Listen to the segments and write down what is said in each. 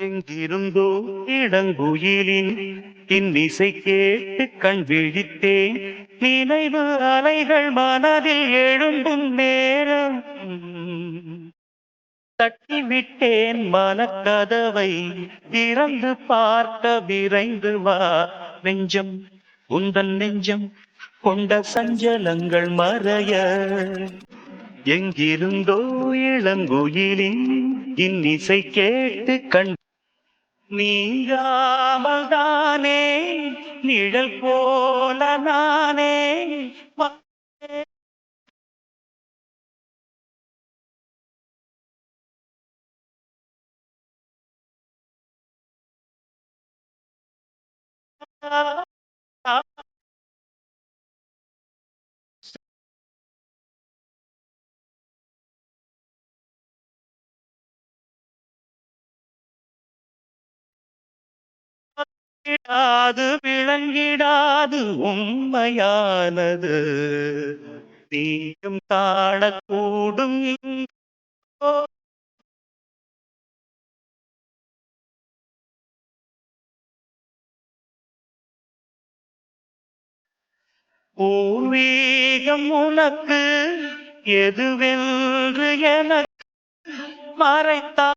எங்கிருந்தோ இடங்குயிலின் இன்னிசை கேட்டு கண் விழித்தேன். நினைவு அலைகள் மனதில் எழும்பும் நேரம். தட்டிவிட்டேன் மனக்கதவை திறந்து பார்க்க விரைந்து வா நெஞ்சம் உந்தன் நெஞ்சம் கொண்ட சஞ்சலங்கள் மறைய. எங்கிருந்தோ இளங்குயிலின் இன்னிசை கேட்டு கண் நீங்காமல் தானே நிழல் போல நானே வா- விடாது விளங்கிடாது உண்மையானது. நீயும் காணக்கூடும் பூர்வீகம் உனக்கு எதுவென்று எனக்கு மறைத்தா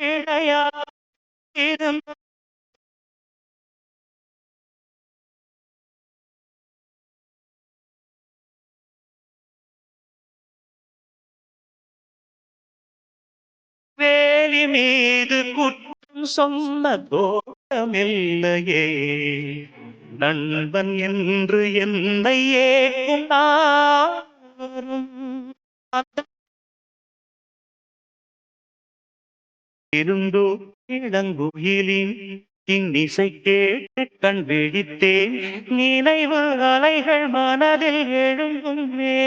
விளையாடும் வேலி மீது குற்றம் சொன்ன தோட்டமில்லையே நண்பன் என்று என்னை ஏற்கும் இருந்தோ இளங்குயிலின் இன்னிசை கேட்டு கண் விழித்தேன். நினைவு அலைகள் மனதில் எழும்பும் நேரம்